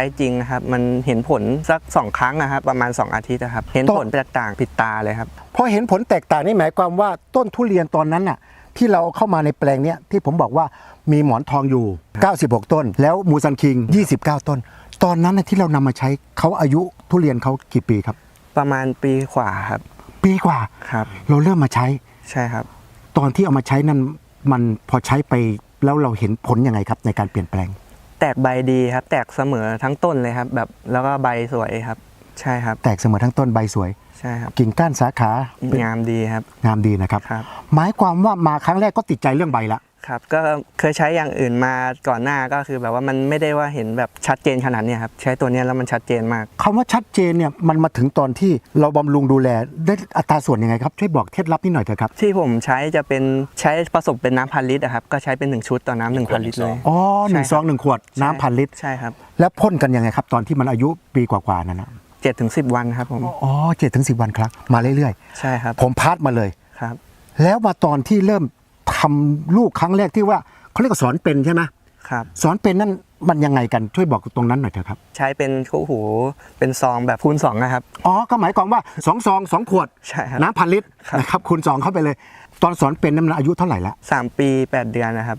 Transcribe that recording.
ช้จริงนะครับมันเห็นผลสักสองครั้งนะครับประมาณ 2 อาทิตย์นะครับเห็นต้นผลแตกต่างผิดตาเลยครับพอเห็นผลแตกต่างนี่หมายความว่าต้นทุเรียนตอนนั้นน่ะที่เราเข้ามาในแปลงเนี้ยที่ผมบอกว่ามีหมอนทองอยู่ 96 ต้น แล้วมูซันคิง 29 ต้น ตอนนั้นน่ะที่เรานำมาใช้เขาอายุทุเรียนเขากี่ปีครับ ประมาณปีขวาครับ ปีกว่าครับ เราเริ่มมาใช้ใช่ครับ ตอนที่เอามาใช้นั้นมันพอใช้ไปแล้วเราเห็นผลยังไงครับในการเปลี่ยนแปลง แตกใบดีครับ แตกเสมอทั้งต้นเลยครับ แบบแล้วก็ใบสวยครับ ใช่ครับ แตกเสมอทั้งต้นใบสวย ใช่ครับกิ่งก้านสาขาเป็นงามดีครับ งามดีนะครับ ครับ หมายความว่ามาครั้งแรกก็ติดใจเรื่องใบละ ครับก็เคยใช้อย่างอื่นมาก่อนหน้าก็คือแบบว่ามันไม่ได้ว่าเห็นแบบชัดเจนขนาดเนี้ยครับใช้ตัวเนี้ยแล้วมันชัดเจนมาก คำว่าชัดเจนเนี่ยมันมาถึงตอนที่เราบำรุงดูแลได้อัตราส่วนยังไงครับช่วยบอกเคล็ดลับนิดหน่อยเถอะครับที่ผมใช้จะเป็นใช้ผสมเป็นน้ำพันลิตรอะครับก็ใช้เป็นหนึ่งชุดต่อน้ำหนึ่งพันลิตรเลยอ๋อหนึ่งใช่ซองหนึ่งขวดน้ำพันลิตร ใช่ครับแล้วพ่นกันยังไงครับ ตอนที่มันอายุปีกว่าๆนั่นนะเจ็ดถึงสิบวันครับผมอ๋อเจ็ดถึงสิบวันครั้งมาเรื่อยใช่ครับๆ ผมพาดมาเลย ครับ แล้วมาตอนที่เริ่ม ทำลูกครั้งแรกที่ว่าเขาเรียกว่าสอนเป็นใช่ไหมครับ สอนเป็นนั่นมันยังไงกันช่วยบอกตรงนั้นหน่อยเถอะครับ ใช้เป็นคู่หูเป็นซองแบบคูณสองนะครับ อ๋อ ก็หมายความว่าสองซองสองขวด ใช่ครับ น้ำพันลิตรครับ นะครับคูณสองเข้าไปเลย ตอนสอนเป็นนั้นมันอายุเท่าไหร่ละ สามปีแปดเดือนนะครับ